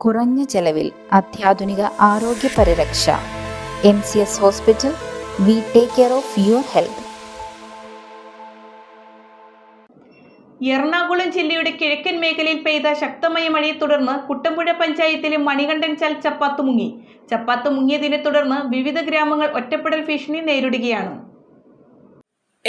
കുറഞ്ഞ ചെലവിൽ അത്യാധുനിക ആരോഗ്യ പരിരക്ഷ. M C S hospital we take care of your health Ernakulam ജില്ലയുടെ കിഴക്കൻ മേഖലയിൽ പെയ്ത ശക്തമായ മഴയെ തുടർന്ന് കുട്ടമ്പുഴ പഞ്ചായത്തിലെ മണികണ്ഠൻ ചാൽ ചപ്പാത്ത് മുങ്ങി. ചപ്പാത്ത് മുങ്ങിയതിനെ തുടർന്ന് വിവിധ ഗ്രാമങ്ങൾ ഒറ്റപ്പെടൽ ഭീഷണി നേരിടുകയാണ്.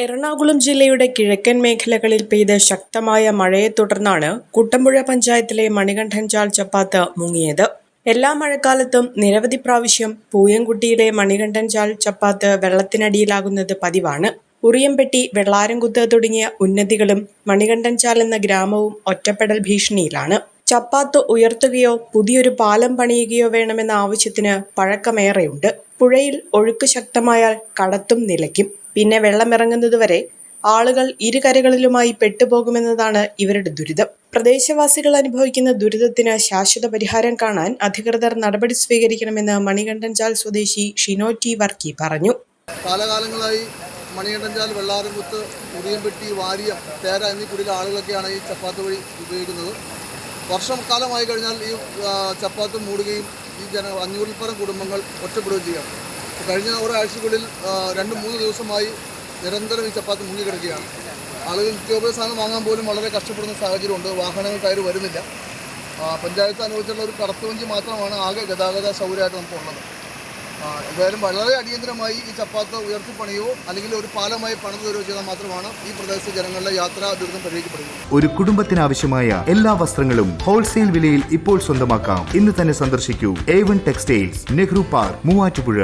എറണാകുളം ജില്ലയുടെ കിഴക്കൻ മേഖലകളിൽ പെയ്ത ശക്തമായ മഴയെ തുടർന്നാണ് കുട്ടമ്പുഴ പഞ്ചായത്തിലെ മണികണ്ഠൻചാൽ ചപ്പാത്ത് മുങ്ങിയത്. എല്ലാ മഴക്കാലത്തും നിരവധി പ്രാവശ്യം പൂയംകുട്ടിയിലെ മണികണ്ഠൻചാൽ ചപ്പാത്ത് വെള്ളത്തിനടിയിലാകുന്നത് പതിവാണ്. ഉറിയംപെട്ടി വെള്ളാരംകുത്ത് തുടങ്ങിയ ഉന്നതികളും മണികണ്ഠൻചാൽ എന്ന ഗ്രാമവും ഒറ്റപ്പെടൽ ഭീഷണിയിലാണ്. ചപ്പാത്ത് ഉയർത്തുകയോ പുതിയൊരു പാലം പണിയുകയോ വേണമെന്ന ആവശ്യത്തിന് പഴക്കമേറെയുണ്ട്. പുഴയിൽ ഒഴുക്ക് ശക്തമായാൽ കടത്തും നിലയ്ക്കും. പിന്നെ വെള്ളമിറങ്ങുന്നതുവരെ ആളുകൾ ഇരുകരകളിലുമായി പെട്ടുപോകുമെന്നതാണ് ഇവരുടെ ദുരിതം. പ്രദേശവാസികൾ അനുഭവിക്കുന്ന ദുരിതത്തിന് ശാശ്വത പരിഹാരം കാണാൻ അധികൃതർ നടപടി സ്വീകരിക്കണമെന്ന് മണികണ്ഠൻചാൽ സ്വദേശി ഷിനോ ടി വർക്കി പറഞ്ഞു. കാലകാലങ്ങളായി മണികണ്ഠൻചാൽ വെള്ളാരംകുത്ത് മുറിയംപെട്ടി വാരിയ തേര എന്നീ കുടിയിലെ ആളുകളൊക്കെയാണ് ഈ ചപ്പാത്ത് വഴി ഉപയോഗിക്കുന്നത്. വർഷം കാലമായി കഴിഞ്ഞാൽ ഈ ചപ്പാത്ത് മൂടുകയും ഈ ജന അഞ്ഞൂറിൽ പരം കുടുംബങ്ങൾ ഒറ്റപ്പെടുകയും ചെയ്യുകയാണ്. കഴിഞ്ഞ ഒരാഴ്ചകളിൽ രണ്ട് മൂന്ന് ദിവസമായി നിരന്തരം ഈ ചപ്പാത്ത് മുങ്ങിക്കിടക്കുകയാണ് ആളുകൾ നിത്യോപയോഗ സാധനം വാങ്ങാൻ പോലും വളരെ കഷ്ടപ്പെടുന്ന സാഹചര്യമുണ്ട്. വാഹനങ്ങൾ കയറി വരുന്നില്ല. പഞ്ചായത്ത് അനുവദിച്ചുള്ള ഒരു കടത്തുവഞ്ചി മാത്രമാണ് ആകെ ഗതാഗത സൗകര്യമായിട്ട് നമുക്കുള്ളത്. എന്തായാലും വളരെ അടിയന്തരമായി ഈ ചപ്പാത്ത് ഉയർത്തിപ്പണിയോ അല്ലെങ്കിൽ ഒരു പാലമായി പണിത് തരുകയോ ചെയ്താൽ മാത്രമാണ് ഈ പ്രദേശത്തെ ജനങ്ങളുടെ യാത്രാ ദുരിതം പരിഹരിക്കപ്പെടുന്നത്. ഒരു കുടുംബത്തിനാവശ്യമായ എല്ലാ വസ്ത്രങ്ങളും ഹോൾസെയിൽ വിലയിൽ ഇപ്പോൾ സ്വന്തമാക്കാം. ഇന്ന് തന്നെ സന്ദർശിക്കൂ. A one textiles Nehru park Muvattupuzha.